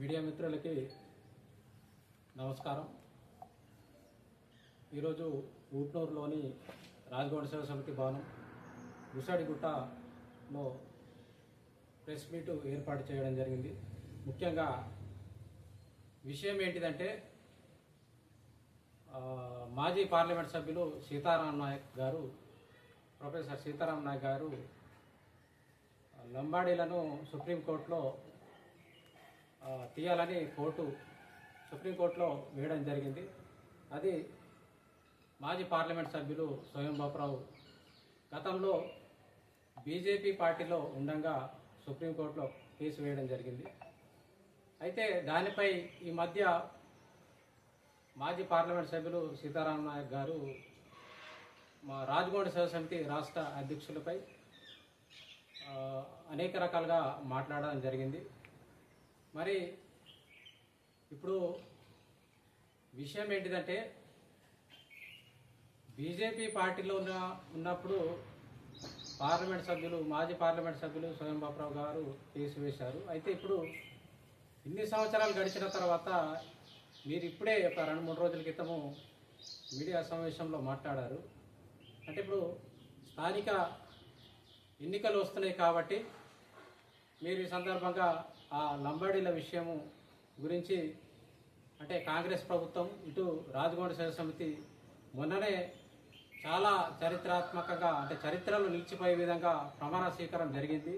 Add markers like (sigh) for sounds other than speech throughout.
Media మిత్రులకి నమస్కారం. ఈరోజు ఊట్నూరులోని రాజగౌడ సేవ సమితి భవనం ముసాడిగుట్టలో ప్రెస్ మీట్ ఏర్పాటు చేయడం జరిగింది. ముఖ్యంగా విషయం ఏంటిదంటే మాజీ పార్లమెంట్ సభ్యులు సీతారాం నాయక్ గారు ప్రొఫెసర్ సీతారాం నాయక్ గారు లంబాడీలను సుప్రీంకోర్టులో తీయాలని కోర్టు సుప్రీంకోర్టులో వేయడం జరిగింది. అది మాజీ పార్లమెంట్ సభ్యులు స్వయం బాపురావు. గతంలో బీజేపీ పార్టీలో ఉండగా సుప్రీంకోర్టులో కేసు వేయడం జరిగింది. అయితే దానిపై ఈ మధ్య మాజీ పార్లమెంట్ సభ్యులు సీతారాం నాయక్ గారు మా రాజగోండ సేవ సమితి రాష్ట్ర అధ్యక్షులపై అనేక రకాలుగా మాట్లాడడం జరిగింది. మరి ఇప్పుడు విషయం ఏంటిదంటే బీజేపీ పార్టీలో ఉన్న ఉన్నప్పుడు పార్లమెంట్ సభ్యులు మాజీ పార్లమెంట్ సభ్యులు స్వయం బాబురావు గారు తీసివేశారు వేశారు. అయితే ఇప్పుడు ఇన్ని సంవత్సరాలు గడిచిన తర్వాత మీరు ఇప్పుడే ఒక రెండు మూడు రోజుల క్రితము మీడియా సమావేశంలో మాట్లాడారు. అంటే ఇప్పుడు స్థానిక ఎన్నికలు వస్తున్నాయి కాబట్టి మీరు ఈ సందర్భంగా ఆ లంబాడీల విషయము గురించి అంటే కాంగ్రెస్ ప్రభుత్వం ఇటు రాజగోండ సేవ సమితి మొన్ననే చాలా చరిత్రాత్మకంగా అంటే చరిత్రలో నిలిచిపోయే విధంగా ప్రమాణ స్వీకారం జరిగింది.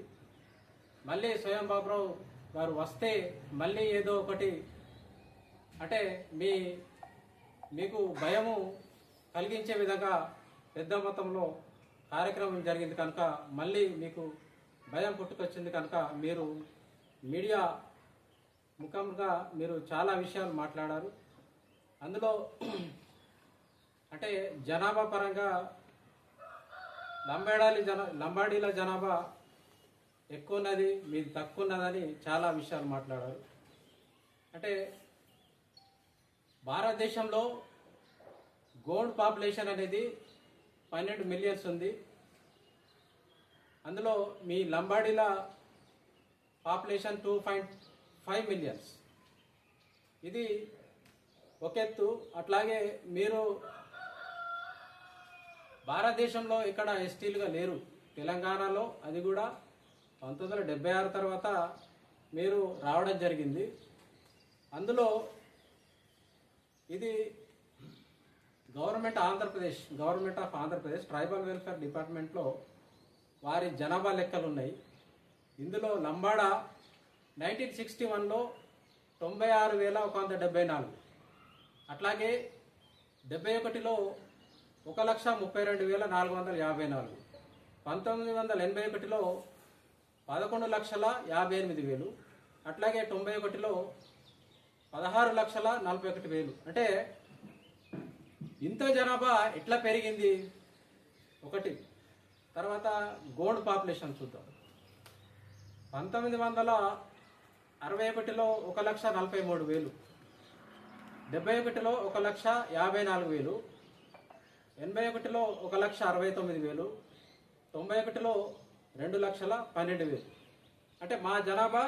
మళ్ళీ స్వయం బాబురావు గారు వస్తే మళ్ళీ ఏదో ఒకటి అంటే మీ మీకు భయము కలిగించే విధంగా పెద్ద మొత్తంలో కార్యక్రమం జరిగింది కనుక మళ్ళీ మీకు భయం పుట్టుకొచ్చింది కనుక మీరు మీడియా ముఖంగా మీరు చాలా విషయాలు మాట్లాడారు. అందులో అంటే జనాభా పరంగా లంబాడాలి జన లంబాడీల జనాభా ఎక్కువ ఉన్నది మీది తక్కువ ఉన్నదని చాలా విషయాలు మాట్లాడారు. అంటే భారతదేశంలో గోల్డ్ పాపులేషన్ అనేది పన్నెండు మిలియన్స్ ఉంది. అందులో మీ లంబాడీల population two point five millions. ఇది ఒక ఎత్తు. అట్లాగే మీరు భారతదేశంలో ఇక్కడ ఎస్టీలుగా లేరు. తెలంగాణలో అది కూడా పంతొమ్మిది వందల డెబ్బై ఆరు తర్వాత మీరు రావడం జరిగింది. అందులో ఇది government Andhra Pradesh government of Andhra Pradesh tribal welfare డిపార్ట్మెంట్లో వారి జనాభా లెక్కలు ఉన్నాయి ఇందులో లంబాడా నైన్టీన్ సిక్స్టీ వన్లో తొంభై ఆరు వేల ఒక వంద డెబ్బై నాలుగు. అట్లాగే డెబ్బై ఒకటిలో ఒక లక్ష ముప్పై రెండు వేల నాలుగు వందల యాభై నాలుగు. పంతొమ్మిది వందల ఎనభై ఒకటిలో పదకొండు లక్షల యాభై ఎనిమిది వేలు. అట్లాగే తొంభై ఒకటిలో పదహారు లక్షల నలభై ఒకటి వేలు. అంటే ఇంత జనాభా ఎట్లా పెరిగింది? ఒకటి తర్వాత గోల్డ్ పాపులేషన్ చూద్దాం. పంతొమ్మిది వందల అరవై ఒకటిలో ఒక లక్ష నలభై మూడు వేలు డెబ్బై ఒకటిలో ఒక లక్ష యాభై నాలుగు వేలు ఎనభై ఒకటిలో ఒక లక్ష అరవై తొమ్మిది వేలు తొంభై ఒకటిలో రెండు లక్షల పన్నెండు వేలు. అంటే మా జనాభా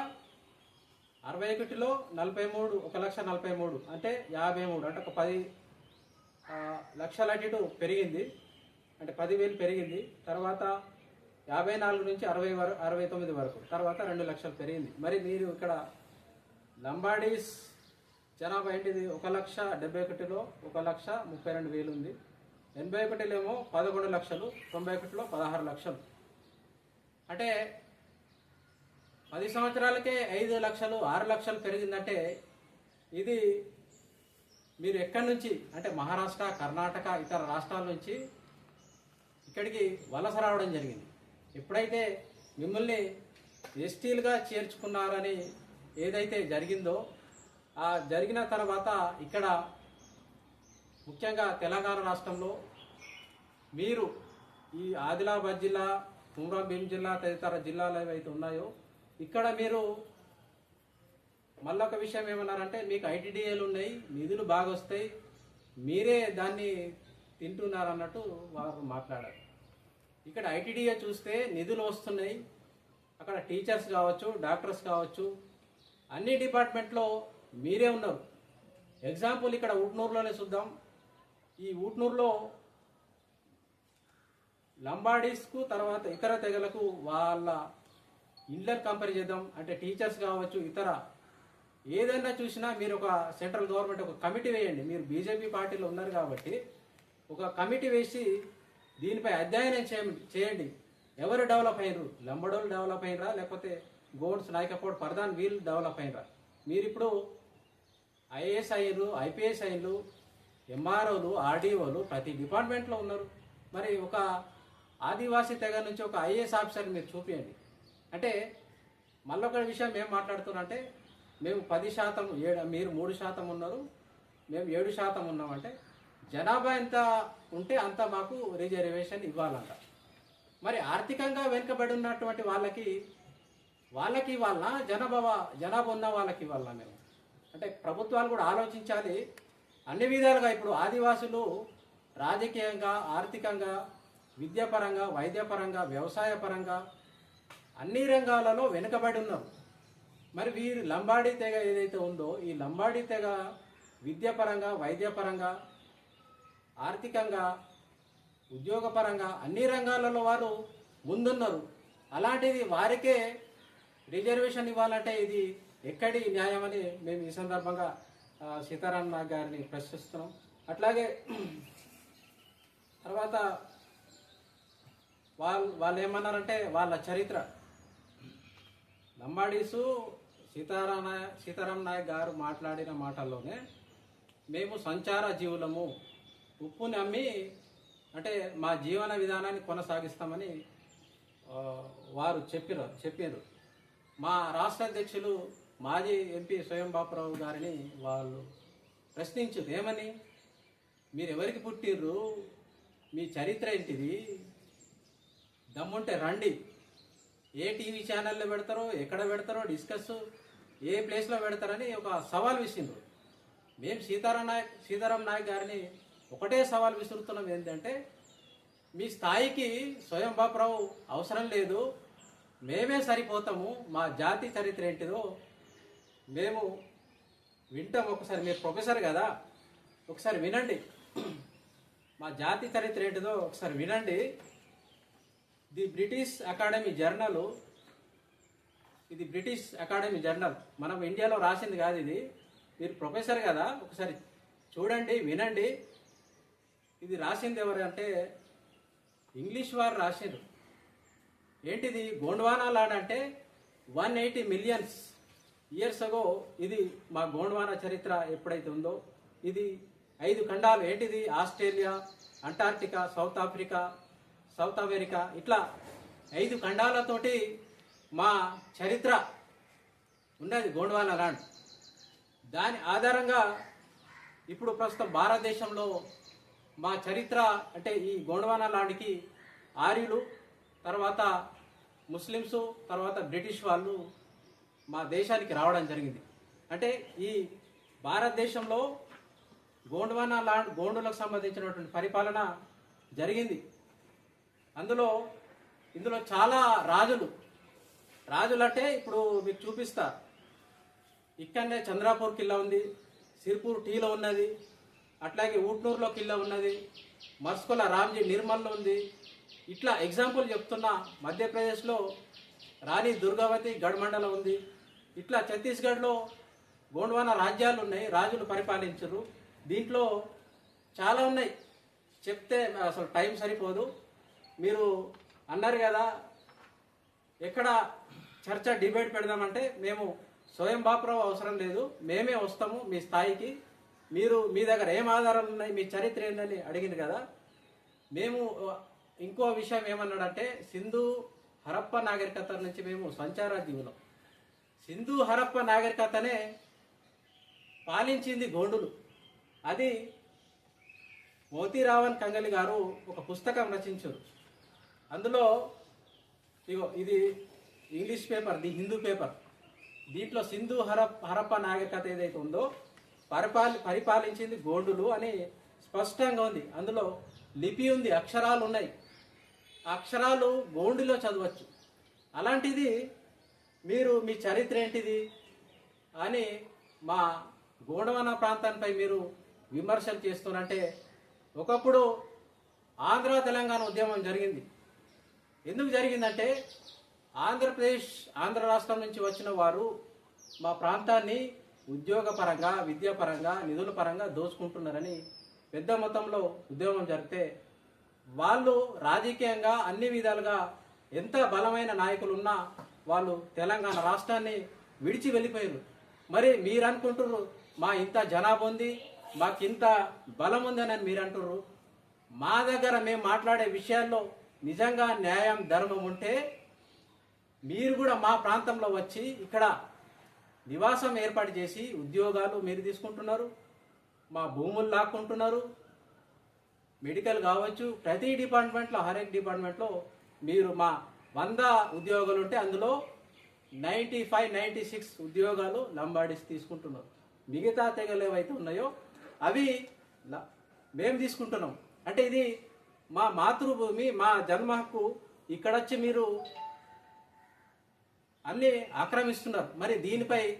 అరవై ఒకటిలో నలభై మూడు ఒక లక్ష నలభై మూడు అంటే యాభై మూడు అంటే ఒక పది లక్షల అటు పెరిగింది. అంటే పదివేలు పెరిగింది. తర్వాత యాభై నాలుగు నుంచి అరవై వరకు అరవై తొమ్మిది వరకు. తర్వాత రెండు లక్షలు పెరిగింది. మరి మీరు ఇక్కడ లంబాడీస్ జనాభా ఏంటిది? ఒక లక్ష డెబ్బై ఒకటిలో ఒక లక్ష ముప్పై రెండు వేలు ఉంది. ఎనభై ఒకటిలో ఏమో పదకొండు లక్షలు తొంభై ఒకటిలో పదహారు లక్షలు. అంటే పది సంవత్సరాలకే ఐదు లక్షలు ఆరు లక్షలు పెరిగిందంటే ఇది మీరు ఎక్కడి నుంచి? అంటే మహారాష్ట్ర కర్ణాటక ఇతర రాష్ట్రాల నుంచి ఇక్కడికి వలస రావడం జరిగింది. ఎప్పుడైతే మిమ్మల్ని ఎస్టీలుగా చేర్చుకున్నారని ఏదైతే జరిగిందో ఆ జరిగిన తర్వాత ఇక్కడ ముఖ్యంగా తెలంగాణ రాష్ట్రంలో మీరు ఈ ఆదిలాబాద్ జిల్లా కుమ్రం భీం జిల్లా తదితర జిల్లాలు ఏవైతే ఉన్నాయో ఇక్కడ మీరు మళ్ళొక విషయం ఏమన్నారంటే మీకు ఐటీడీఏలు ఉన్నాయి నిధులు బాగా వస్తాయి మీరే దాన్ని తింటున్నారు అన్నట్టు వారు మాట్లాడారు. ఇక్కడ ఐటీడీఏ చూస్తే నిధులు వస్తున్నాయి. అక్కడ టీచర్స్ కావచ్చు డాక్టర్స్ కావచ్చు అన్ని డిపార్ట్మెంట్లో మీరే ఉన్నారు. ఎగ్జాంపుల్ ఇక్కడ ఊట్నూరులోనే చూద్దాం. ఈ ఊట్నూరులో లంబాడీస్కు తర్వాత ఇతర తెగలకు వాళ్ళ ఇండ్లను కంపేర్ చేద్దాం. అంటే టీచర్స్ కావచ్చు ఇతర ఏదైనా చూసినా మీరు ఒక సెంట్రల్ గవర్నమెంట్ ఒక కమిటీ వేయండి. మీరు బీజేపీ పార్టీలో ఉన్నారు కాబట్టి ఒక కమిటీ వేసి దీనిపై అధ్యయనం చేయండి చేయండి. ఎవరు డెవలప్ అయినరు? లంబడోళ్ళు డెవలప్ అయినరా? లేకపోతే గోడ్స్ నాయకపోడు ప్రధాన్ వీళ్ళు డెవలప్ అయినరా? మీరు ఇప్పుడు ఐఏఎస్ అయ్యారు ఐపీఎస్ అయ్యారు ఎంఆర్ఓలు ఆర్డీఓలు ప్రతి డిపార్ట్మెంట్లో ఉన్నారు. మరి ఒక ఆదివాసీ తెగ నుంచి ఒక ఐఏఎస్ ఆఫీసర్ మీరు చూపించండి అంటే మళ్ళొక విషయం ఏం మాట్లాడుతున్నారంటే మేము పది శాతం ఏడు మీరు మూడు శాతం ఉన్నారు మేము ఏడు శాతం ఉన్నామంటే జనాభా ఎంత ఉంటే అంత మాకు రిజర్వేషన్ ఇవ్వాలంట. మరి ఆర్థికంగా వెనుకబడి ఉన్నటువంటి వాళ్ళకి వాళ్ళకి ఇవ్వాలనా? జనాభా జనాభా ఉన్న వాళ్ళకి ఇవ్వాలనా మేము? అంటే ప్రభుత్వాలు కూడా ఆలోచించాలి. అన్ని విధాలుగా ఇప్పుడు ఆదివాసులు రాజకీయంగా ఆర్థికంగా విద్యాపరంగా వైద్యపరంగా వ్యవసాయపరంగా అన్ని రంగాలలో వెనుకబడి ఉన్నారు. మరి వీరు లంబాడీ తెగ ఏదైతే ఉందో ఈ లంబాడీ తెగ విద్యాపరంగా వైద్యపరంగా ఆర్థికంగా ఉద్యోగపరంగా అన్ని రంగాలలో వారు ముందున్నారు. అలాంటిది వారికే రిజర్వేషన్ ఇవ్వాలంటే ఇది ఎక్కడి న్యాయమని మేము ఈ సందర్భంగా సీతారాం నాగ్ గారిని ప్రశ్నిస్తున్నాం. అట్లాగే తర్వాత వాళ్ళు వాళ్ళు ఏమన్నారంటే వాళ్ళ చరిత్ర. లంబాడీసు సీతారాం సీతారాం నాయక్ గారు మాట్లాడిన మాటల్లోనే మేము సంచార జీవులము. ఉప్పుని అమ్మి అంటే మా జీవన విధానాన్ని కొనసాగిస్తామని వారు చెప్పిరు చెప్పారు మా రాష్ట్ర అధ్యక్షులు మాజీ ఎంపీ స్వయం బాపురావు గారిని వాళ్ళు ప్రశ్నించారు. ఏమని? మీరు ఎవరికి పుట్టిర్రు? మీ చరిత్ర ఏంటిది? దమ్ముంటే రండి. ఏ టీవీ ఛానల్లో పెడతారో ఎక్కడ పెడతారో డిస్కస్ ఏ ప్లేస్లో పెడతారని ఒక సవాల్ విసిండ్రు. మేము సీతారాం నాయక్ సీతారాం నాయక్ గారిని ఒకటే సవాల్ విసురుతున్నాం ఏంటంటే మీ స్థాయికి స్వయం బాపురావు అవసరం లేదు. మేమే సరిపోతాము. మా జాతి చరిత్ర ఏంటిదో మేము వింటాం. ఒకసారి మీరు ప్రొఫెసర్ కదా ఒకసారి వినండి. మా జాతి చరిత్ర ఏంటిదో ఒకసారి వినండి. ది బ్రిటిష్ అకాడమీ జర్నల్ ఇది బ్రిటిష్ అకాడమీ జర్నల్. మనం ఇండియాలో రాసింది కాదు ఇది. మీరు ప్రొఫెసర్ కదా ఒకసారి చూడండి వినండి. ఇది రాసింది ఎవరు అంటే ఇంగ్లీష్ వారు రాసిండ్రు. ఏంటిది? గోండ్వానా లాడ్ అంటే one eighty millions years ago ఇది మా గోండ్వానా చరిత్ర ఎప్పుడైతే ఉందో. ఇది ఐదు ఖండాలు. ఏంటిది? Australia Antarctica south Africa south America. ఇట్లా ఐదు ఖండాలతోటి మా చరిత్ర ఉన్నది గోండ్వానా లాండ్. దాని ఆధారంగా ఇప్పుడు ప్రస్తుతం భారతదేశంలో మా చరిత్ర అంటే ఈ గోండవాన లాంటికి ఆర్యులు తర్వాత ముస్లిమ్స్ తర్వాత బ్రిటిష్ వాళ్ళు మా దేశానికి రావడం జరిగింది. అంటే ఈ భారతదేశంలో గోండ్వానా లాండ్ గోండులకు సంబంధించినటువంటి పరిపాలన జరిగింది. అందులో ఇందులో చాలా రాజులు. రాజులు అంటే ఇప్పుడు మీకు చూపిస్తా. ఇక్కడనే చంద్రాపూర్ కిల్లా ఉంది సిర్పూర్ టీలో ఉన్నది అట్లాగే ఊట్నూరులో కిల్లా ఉన్నది మస్కుల రామ్జీ నిర్మల్లో ఉంది. ఇట్లా ఎగ్జాంపుల్ చెప్తున్న మధ్యప్రదేశ్లో రాణి దుర్గావతి గఢమండలం ఉంది. ఇట్లా ఛత్తీస్గఢ్లో గోండ్వాన రాజ్యాలు ఉన్నాయి రాజులు పరిపాలించరు. దీంట్లో చాలా ఉన్నాయి. చెప్తే అసలు టైం సరిపోదు. మీరు అన్నారు కదా ఎక్కడ చర్చ డిబేట్ పెడదామంటే మేము స్వయం బాపురావు అవసరం లేదు. మేమే వస్తాము మీ స్థాయికి. మీరు మీ దగ్గర ఏం ఆధారాలు ఉన్నాయి? మీ చరిత్ర ఏంటని అడిగింది కదా. మేము ఇంకో విషయం ఏమన్నాడంటే సింధు హరప్ప నాగరికత నుంచి మేము సంచార జీవులం సింధు హరప్ప నాగరికతనే పాలించింది గోండులు. అది మోతీరావన్ కంగలి గారు ఒక పుస్తకం రచించారు. అందులో ఇగో ఇది English paper the Hindu paper. దీంట్లో సింధు హరప్ హరప్ప నాగరికత ఏదైతే ఉందో పరిపాలి పరిపాలించింది గోండులు అని స్పష్టంగా ఉంది. అందులో లిపి ఉంది అక్షరాలు ఉన్నాయి. అక్షరాలు గోండులో చదవచ్చు. అలాంటిది మీరు మీ చరిత్ర ఏంటిది అని మా గోండవన ప్రాంతానిపై మీరు విమర్శలు చేస్తున్నారంటే ఒకప్పుడు ఆంధ్ర తెలంగాణ ఉద్యమం జరిగింది. ఎందుకు జరిగిందంటే ఆంధ్రప్రదేశ్ ఆంధ్ర రాష్ట్రం నుంచి వచ్చిన వారు మా ప్రాంతాన్ని ఉద్యోగపరంగా విద్యాపరంగా నిధుల పరంగా దోచుకుంటున్నారని పెద్ద మొత్తంలో ఉద్యోగం జరిగితే వాళ్ళు రాజకీయంగా అన్ని విధాలుగా ఎంత బలమైన నాయకులు ఉన్నా వాళ్ళు తెలంగాణ రాష్ట్రాన్ని విడిచి వెళ్ళిపోయారు. మరి మీరు అనుకుంటున్నారు మా ఇంత జనాభా ఉంది మాకు ఇంత బలం ఉందని మీరు అంటున్నారు మా దగ్గర మేము మాట్లాడే విషయాల్లో నిజంగా న్యాయం ధర్మం ఉంటే మీరు కూడా మా ప్రాంతంలో వచ్చి ఇక్కడ నివాసం ఏర్పాటు చేసి ఉద్యోగాలు మీరు తీసుకుంటున్నారు మా భూములు లాక్కుంటున్నారు. మెడికల్ కావచ్చు ప్రతి డిపార్ట్మెంట్లో హరేక్ డిపార్ట్మెంట్లో మీరు మా వంద ఉద్యోగాలు ఉంటే అందులో నైంటీ ఫైవ్ నైంటీ సిక్స్ ఉద్యోగాలు లంబాడీస్ తీసుకుంటున్నారు. మిగతా తెగలు ఏవైతే ఉన్నాయో అవి మేము తీసుకుంటున్నాం. అంటే ఇది మా మాతృభూమి మా జన్మ హక్కు ఇక్కడ వచ్చి మీరు అన్ని ఆక్రమిస్తున్నారు. మరి దీనిపై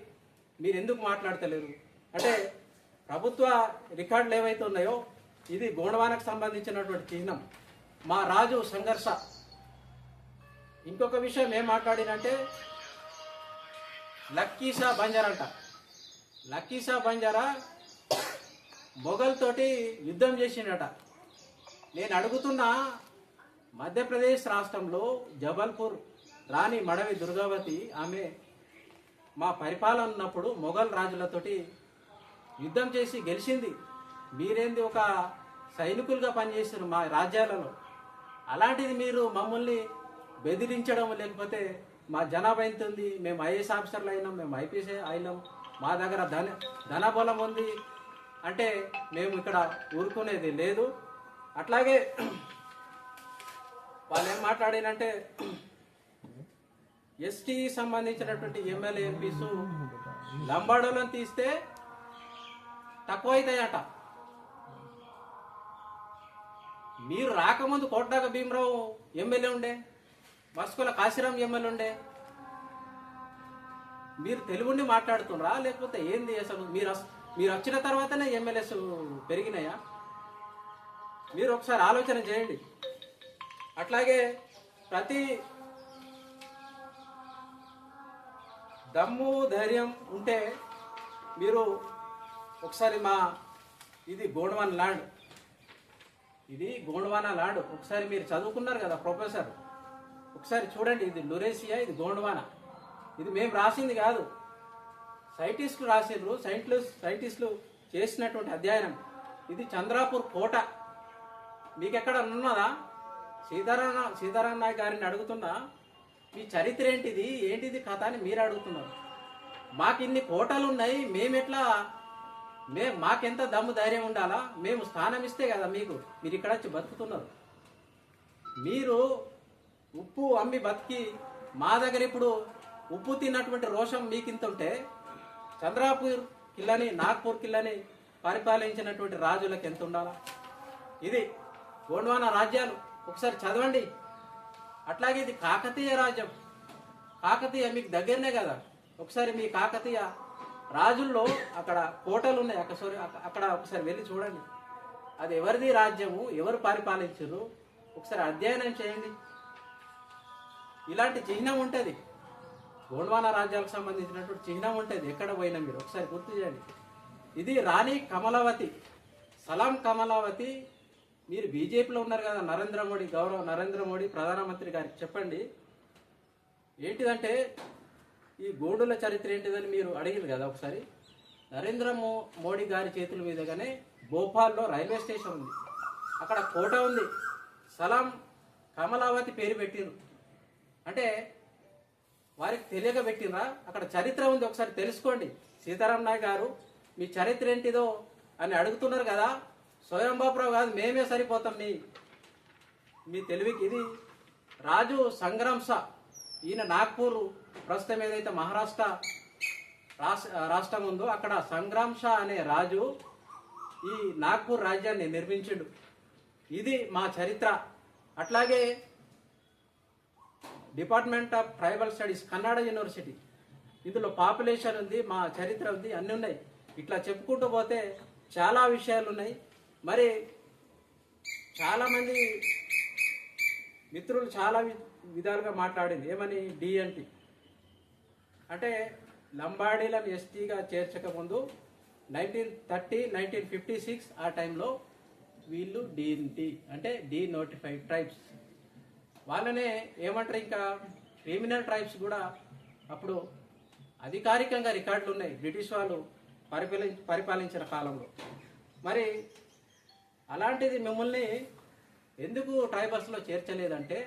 మీరు ఎందుకు మాట్లాడతలేరు? అంటే ప్రభుత్వ రికార్డులు ఏవైతే ఉన్నాయో ఇది గోండవానకు సంబంధించినటువంటి చిహ్నం. మా రాజు సంఘర్ష. ఇంకొక విషయం ఏం మాట్లాడినంటే లక్కీసా బంజారా అంట. లక్కీసా బంజారా మొఘల్తోటి యుద్ధం చేసిండట. నేను అడుగుతున్నా మధ్యప్రదేశ్ రాష్ట్రంలో జబల్పూర్ రాణి మడవి దుర్గావతి ఆమె మా పరిపాలన ఉన్నప్పుడు మొఘల్ రాజులతోటి యుద్ధం చేసి గెలిచింది. మీరేంది ఒక సైనికులుగా పనిచేసారు మా రాజ్యాలలో? అలాంటిది మీరు మమ్మల్ని బెదిరించడం లేకపోతే మా జనాభా ఎంత ఉంది? మేము ఐఏఎస్ ఆఫీసర్లు అయినాం మేము ఐపీఎస్ అయినాం. మా దగ్గర ధన ధనబలం ఉంది అంటే మేము ఇక్కడ ఊరుకునేది లేదు. అట్లాగే (clears throat) వాళ్ళు ఏం మాట్లాడినంటే ఎస్టీ సంబంధించినటువంటి ఎమ్మెల్యే ఎంపీస్ లంబాడోలను తీస్తే తక్కువ అవుతాయట మీరు రాకముందు కోట్టాక భీమరావు ఎమ్మెల్యే ఉండే మస్కుల కాశీరాం ఎమ్మెల్యే ఉండే. మీరు తెలుగుండి మాట్లాడుతున్నారా లేకపోతే ఏంది అసలు? మీరు మీరు వచ్చిన తర్వాతనే ఎమ్మెల్యేస్ పెరిగినాయా? మీరు ఒకసారి ఆలోచన చేయండి. అట్లాగే ప్రతి దమ్ము ధైర్యం ఉంటే మీరు ఒకసారి మా ఇది గోండవాన ల్యాండ్. ఇది గోండవాన ల్యాండ్. ఒకసారి మీరు చదువుకున్నారు కదా ప్రొఫెసర్. ఒకసారి చూడండి ఇది లురేసియా ఇది గోండవాన. ఇది మేము రాసింది కాదు. సైంటిస్టులు రాసిండ్రు సైంటిస్టులు సైంటిస్టులు చేసినటువంటి అధ్యయనం. ఇది చంద్రాపూర్ కోట. మీకు ఎక్కడ ఉన్నదా? సీతారామ సీతారాం నాయక్ గారిని అడుగుతున్నా. మీ చరిత్ర ఏంటిది? ఏంటిది కథ అని మీరు అడుగుతున్నారు. మాకు ఇన్ని కోటలు ఉన్నాయి మేమెట్లా? మే మాకెంత దమ్ము ధైర్యం ఉండాలా? మేము స్థానం ఇస్తే కదా మీకు. మీరు ఇక్కడ వచ్చి బతుకుతున్నారు. మీరు ఉప్పు అమ్మి బతికి మా దగ్గర ఇప్పుడు ఉప్పు తిన్నటువంటి రోషం మీకు ఇంత ఉంటే చంద్రాపూర్ కిల్లని నాగ్పూర్ కిల్లని పరిపాలించినటువంటి రాజులకు ఎంత ఉండాలా ఇది గోండ్వానా రాజ్యాలు. ఒకసారి చదవండి. అట్లాగే ఇది కాకతీయ రాజ్యం. కాకతీయ మీకు దగ్గరనే కదా. ఒకసారి మీ కాకతీయ రాజుల్లో అక్కడ కోటలు ఉన్నాయి. అక్కడ అక్కడ ఒకసారి వెళ్ళి చూడండి. అది ఎవరిది రాజ్యము? ఎవరు పరిపాలించరు? ఒకసారి అధ్యయనం చేయండి. ఇలాంటి చిహ్నం ఉంటుంది. గోండ్వానా రాజ్యాలకు సంబంధించినటువంటి చిహ్నం ఉంటుంది. ఎక్కడ పోయినా మీరు ఒకసారి గుర్తు చేయండి. ఇది రాణి కమలావతి సలాం కమలావతి మీరు బీజేపీలో ఉన్నారు కదా నరేంద్ర మోడీ గౌరవ నరేంద్ర మోడీ ప్రధానమంత్రి గారికి చెప్పండి. ఏంటిదంటే ఈ గోడుల చరిత్ర ఏంటిదని మీరు అడిగారు కదా ఒకసారి. నరేంద్ర మోడీ గారి చేతుల మీదుగానే భోపాల్లో రైల్వే స్టేషన్ ఉంది. అక్కడ కోట ఉంది. సలాం కమలావతి పేరు పెట్టిరు అంటే వారికి తెలియక పెట్టినరా అక్కడ చరిత్ర ఉంది. ఒకసారి తెలుసుకోండి. సీతారాం నాయ్ గారు మీ చరిత్ర ఏంటిదో అని అడుగుతున్నారు కదా. స్వయం బాబురావు కాదు మేమే సరిపోతాం మీ మీ తెలివికి. ఇది రాజు సంగ్రామ్ షా ఈయన నాగ్పూర్ ప్రస్తుతం ఏదైతే మహారాష్ట్ర రాష్ట్ర రాష్ట్రం ఉందో అక్కడ సంగ్రామ్ షా అనే రాజు ఈ నాగ్పూర్ రాజ్యాన్ని నిర్మించిండు. ఇది మా చరిత్ర. అట్లాగే department of tribal studies Kannada university. ఇందులో పాపులేషన్ ఉంది మా చరిత్ర ఉంది అన్నీ ఉన్నాయి. ఇట్లా చెప్పుకుంటూ పోతే చాలా విషయాలు ఉన్నాయి. మరి చాలామంది మిత్రులు చాలా వి- విధాలుగా మాట్లాడింది. ఏమని? డిఎన్టీ అంటే లంబాడీలను ఎస్టీగా చేర్చక ముందు nineteen thirty nineteen fifty six ఆ టైంలో వీళ్ళు డిఎన్టీ అంటే డి నోటిఫైడ్ ట్రైబ్స్ వాళ్ళనే ఏమంటారు ఇంకా? క్రిమినల్ ట్రైబ్స్ కూడా అప్పుడు అధికారికంగా రికార్డులు ఉన్నాయి బ్రిటిష్ వాళ్ళు పరిపాలి పరిపాలించిన కాలంలో. మరి అలాంటిది మిమ్మల్ని ఎందుకు ట్రైబల్స్లో చేర్చలేదంటే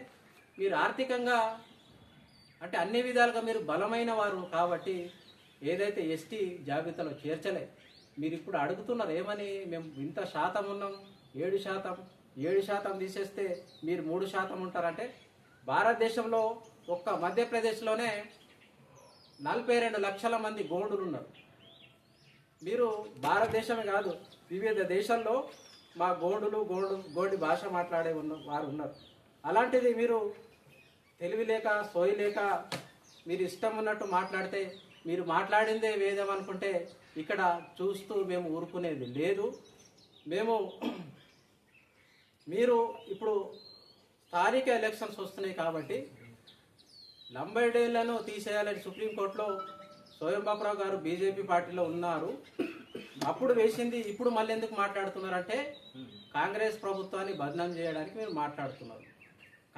మీరు ఆర్థికంగా అంటే అన్ని విధాలుగా మీరు బలమైన వారు కాబట్టి ఏదైతే ఎస్టీ జాబితాలో చేర్చలే మీరు ఇప్పుడు అడుగుతున్నారు ఏమని మేము ఇంత శాతం ఉన్నాం ఏడు శాతం ఏడు శాతం తీసేస్తే మీరు మూడు శాతం ఉంటారంటే భారతదేశంలో ఒక్క మధ్యప్రదేశ్లోనే నలభై రెండు లక్షల మంది గోండులు ఉన్నారు. మీరు భారతదేశమే కాదు వివిధ దేశాల్లో మా గోండులు గోండు గోండి భాష మాట్లాడే ఉన్న వారు ఉన్నారు. అలాంటిది మీరు తెలివి లేక సోయి లేక మీరు ఇష్టం ఉన్నట్టు మాట్లాడితే మీరు మాట్లాడిందే వేదం అనుకుంటే ఇక్కడ చూస్తూ మేము ఊరుకునేది లేదు. మేము మీరు ఇప్పుడు స్థానిక ఎలక్షన్స్ వస్తున్నాయి కాబట్టి లంబడేళ్ళను తీసేయాలని సుప్రీంకోర్టులో స్వయం బాబురావు గారు బీజేపీ పార్టీలో ఉన్నారు. అప్పుడు వేసింది ఇప్పుడు మళ్ళీ ఎందుకు మాట్లాడుతున్నారంటే కాంగ్రెస్ ప్రభుత్వాన్ని బదనాం చేయడానికి మీరు మాట్లాడుతున్నారు.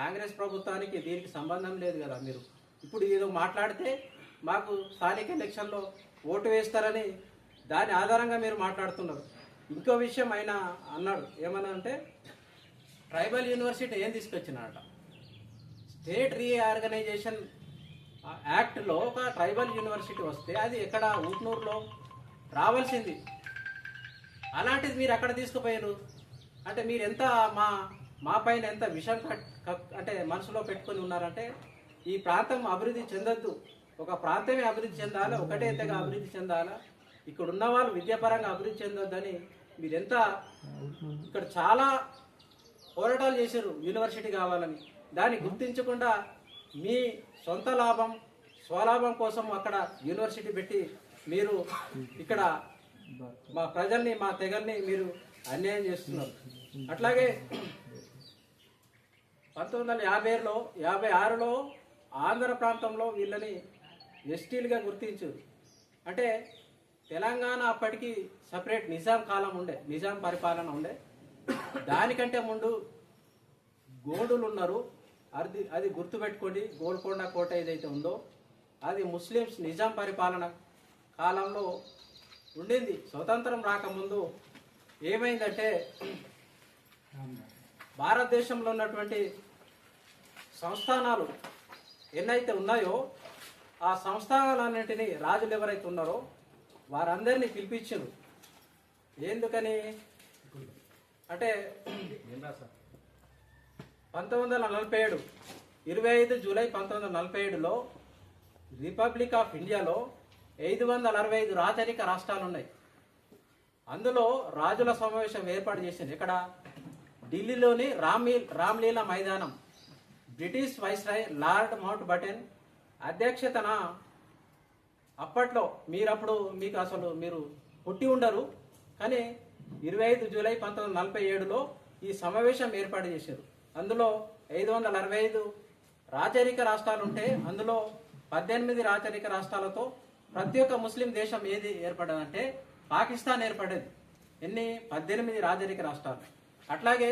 కాంగ్రెస్ ప్రభుత్వానికి దీనికి సంబంధం లేదు కదా మీరు. ఇప్పుడు ఏదో మాట్లాడితే మాకు స్థానిక ఎలక్షన్లో ఓటు వేస్తారని దాని ఆధారంగా మీరు మాట్లాడుతున్నారు. ఇంకో విషయం ఆయన అన్నాడు ఏమన్నా అంటే ట్రైబల్ యూనివర్సిటీ ఏం తీసుకొచ్చినట స్టేట్ రీఆర్గనైజేషన్ యాక్ట్లో ఒక ట్రైబల్ యూనివర్సిటీ వస్తే అది ఎక్కడ ఊట్నూరులో రావాల్సింది. అలాంటిది మీరు అక్కడ తీసుకుపోయారు? అంటే మీరు ఎంత మా మా పైన ఎంత విషం కట్ అంటే మనసులో పెట్టుకొని ఉన్నారంటే ఈ ప్రాంతం అభివృద్ధి చెందొద్దు. ఒక ప్రాంతమే అభివృద్ధి చెందాలా? ఒకటే ఎంతగా అభివృద్ధి చెందాలా? ఇక్కడ ఉన్న వాళ్ళు విద్యాపరంగా అభివృద్ధి చెందొద్దని మీరు ఎంత ఇక్కడ చాలా పోరాటాలు చేశారు యూనివర్సిటీ కావాలని. దాన్ని గుర్తించకుండా మీ సొంత లాభం స్వలాభం కోసం అక్కడ యూనివర్సిటీ పెట్టి మీరు ఇక్కడ మా ప్రజల్ని మా తెగల్ని మీరు అన్యాయం చేస్తున్నారు. అట్లాగే పంతొమ్మిది వందల యాభై ఏడులో యాభై ఆరులో ఆంధ్ర ప్రాంతంలో వీళ్ళని ఎస్టీలుగా గుర్తించారు అంటే తెలంగాణ అప్పటికి సపరేట్ నిజాం కాలం ఉండే నిజాం పరిపాలన ఉండే. దానికంటే ముందు గోడులు ఉన్నారు. అది అది గుర్తుపెట్టుకోండి గోల్కొండ కోట ఏదైతే ఉందో అది ముస్లిమ్స్ నిజాం పరిపాలన కాలంలో ఉండింది. స్వతంత్రం రాకముందు ఏమైందంటే భారతదేశంలో ఉన్నటువంటి సంస్థానాలు ఎన్నైతే ఉన్నాయో ఆ సంస్థానాలన్నింటినీ రాజులు ఎవరైతే ఉన్నారో వారందరినీ పిలిపించారు. ఎందుకని? అంటే పంతొమ్మిది వందల నలభై ఏడు ఇరవై ఐదు జూలై పంతొమ్మిది వందల నలభై ఏడులో రిపబ్లిక్ ఆఫ్ ఇండియాలో ఐదు వందల అరవై ఐదు రాచరిక రాష్ట్రాలు ఉన్నాయి అందులో రాజుల సమావేశం ఏర్పాటు చేసింది. ఇక్కడ ఢిల్లీలోని రామ్లీ రామ్లీలా మైదానం. British viceroy lord Mountbatten అధ్యక్షతన అప్పట్లో మీరప్పుడు మీకు అసలు మీరు పుట్టి ఉండరు. కానీ ఇరవై ఐదు జూలై పంతొమ్మిది వందల నలభై ఏడులో ఈ సమావేశం ఏర్పాటు చేశారు. అందులో ఐదు వందల అరవై ఐదు రాచరిక రాష్ట్రాలు ఉంటే అందులో పద్దెనిమిది రాచరిక రాష్ట్రాలతో ప్రతి ఒక్క ముస్లిం దేశం ఏది ఏర్పడదంటే పాకిస్తాన్ ఏర్పడేది. ఎన్ని? పద్దెనిమిది రాజరిక రాష్ట్రాలు. అట్లాగే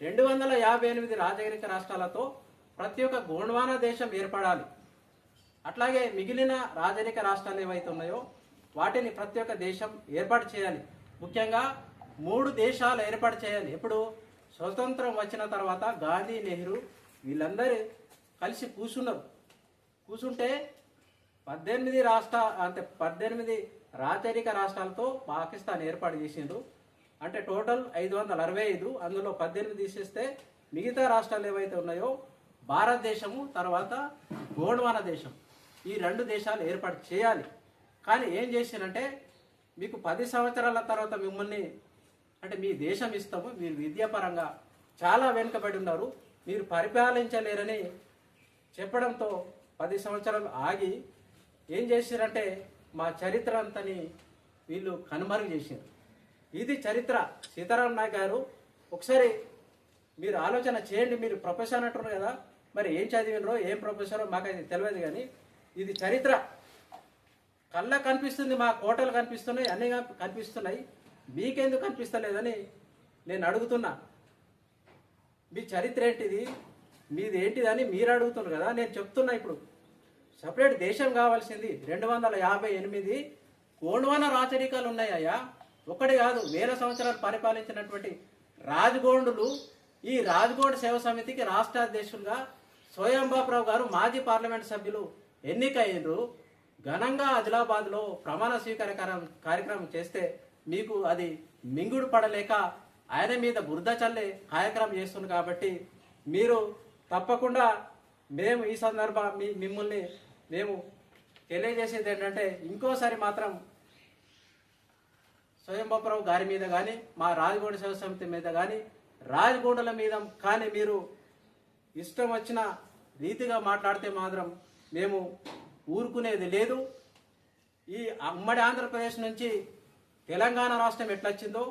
రెండు వందల యాభై ఎనిమిది రాజరిక రాష్ట్రాలతో ప్రతి ఒక్క గోండ్వానా దేశం ఏర్పడాలి. అట్లాగే మిగిలిన రాజరిక రాష్ట్రాలు ఏవైతే ఉన్నాయో వాటిని ప్రతి ఒక్క దేశం ఏర్పాటు చేయాలి. ముఖ్యంగా మూడు దేశాలు ఏర్పాటు చేయాలి. ఎప్పుడు? స్వతంత్రం వచ్చిన తర్వాత గాంధీ నెహ్రూ వీళ్ళందరూ కలిసి కూర్చున్నారు కూర్చుంటే పద్దెనిమిది రాష్ట్ర అంటే పద్దెనిమిది రాచరిక రాష్ట్రాలతో పాకిస్తాన్ ఏర్పాటు చేసిండ్రు. అంటే టోటల్ ఐదు వందల అరవై ఐదు అందులో పద్దెనిమిది తీసేస్తే మిగతా రాష్ట్రాలు ఏవైతే ఉన్నాయో భారతదేశము తర్వాత గోండ్వానా దేశం. ఈ రెండు దేశాలు ఏర్పాటు చేయాలి. కానీ ఏం చేసిందంటే మీకు పది సంవత్సరాల తర్వాత మిమ్మల్ని అంటే మీ దేశం ఇస్తాము మీరు విద్యాపరంగా చాలా వెనుకబడి ఉన్నారు. మీరు పరిపాలించలేరని చెప్పడంతో పది సంవత్సరాలు ఆగి ఏం చేశారంటే మా చరిత్ర అంతని వీళ్ళు కనుమరుగు చేశారు. ఇది చరిత్ర. సీతారాం నాయక్ గారు ఒకసారి మీరు ఆలోచన చేయండి మీరు ప్రొఫెసర్ అంటున్నారు కదా మరి ఏం చదివినరో ఏం ప్రొఫెసరో మాకైతే తెలియదు కానీ ఇది చరిత్ర. కళ్ళ కనిపిస్తుంది మా కోటలు కనిపిస్తున్నాయి అన్నీ కనిపిస్తున్నాయి. మీకెందుకు కనిపిస్తలేదని నేను అడుగుతున్నా. మీ చరిత్ర ఏంటిది? మీది ఏంటిదని మీరు అడుగుతున్నారు కదా నేను చెప్తున్నా ఇప్పుడు. సపరేట్ దేశం కావాల్సింది. రెండు వందల యాభై ఎనిమిది గోండ్వాన రాచరికాలు ఉన్నాయ్యా ఒకటి కాదు వేల సంవత్సరాలు పరిపాలించినటువంటి రాజగోండులు ఈ రాజగోండ్ సేవ సమితికి రాష్ట్ర అధ్యక్షులుగా స్వయంబాబురావు గారు మాజీ పార్లమెంట్ సభ్యులు ఎన్నికయ్యారు ఘనంగా ఆదిలాబాద్లో ప్రమాణ స్వీకార కార్యక్రమం చేస్తే మీకు అది మింగుడు పడలేక ఆయన మీద బురద చల్లే కార్యక్రమం చేస్తుంది కాబట్టి మీరు తప్పకుండా మేము ఈ సందర్భ మీ మిమ్మల్ని మేము తెలియజేసేది ఏంటంటే ఇంకోసారి మాత్రం స్వయంబాబురావు గారి మీద కానీ మా రాజగోడ సేవ సమితి మీద కానీ రాజగోడల మీద కానీ మీరు ఇష్టం వచ్చిన రీతిగా మాట్లాడితే మాత్రం మేము ఊరుకునేది లేదు. ఈ అమ్మడి ఆంధ్రప్రదేశ్ నుంచి తెలంగాణ రాష్ట్రం ఎట్లొచ్చిందో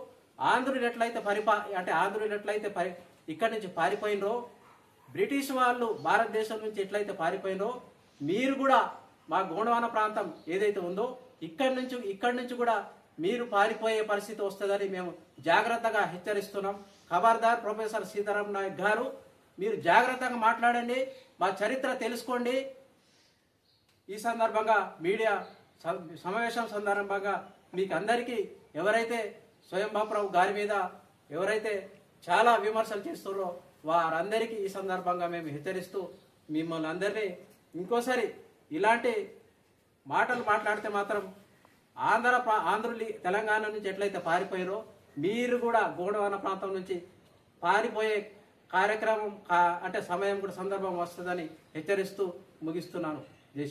ఆంధ్రులు ఎట్లయితే పరిపా అంటే ఆంధ్రులు ఎట్లయితే పరి ఇక్కడి నుంచి పారిపోయినరో బ్రిటిష్ వాళ్ళు భారతదేశం నుంచి ఎట్లయితే పారిపోయినో మీరు కూడా మా గోండవాన ప్రాంతం ఏదైతే ఉందో ఇక్కడి నుంచి ఇక్కడి నుంచి కూడా మీరు పారిపోయే పరిస్థితి వస్తుందని మేము జాగ్రత్తగా హెచ్చరిస్తున్నాం. ఖబర్దార్ ప్రొఫెసర్ సీతారాం నాయక్ గారు మీరు జాగ్రత్తగా మాట్లాడండి మా చరిత్ర తెలుసుకోండి. ఈ సందర్భంగా మీడియా స- సమావేశం సందర్భంగా మీకు అందరికీ ఎవరైతే స్వయం బాపురావు గారి మీద ఎవరైతే చాలా విమర్శలు చేస్తున్నారో వారందరికీ ఈ సందర్భంగా మేము హెచ్చరిస్తూ మిమ్మల్ని అందరినీ ఇంకోసారి ఇలాంటి మాటలు మాట్లాడితే మాత్రం ఆంధ్ర ఆంధ్రులు తెలంగాణ నుంచి ఎట్లయితే పారిపోయారో మీరు కూడా గోడవన ప్రాంతం నుంచి పారిపోయే కార్యక్రమం కా- అంటే సమయం కూడా సందర్భం వస్తుందని హెచ్చరిస్తూ ముగిస్తున్నాను. జై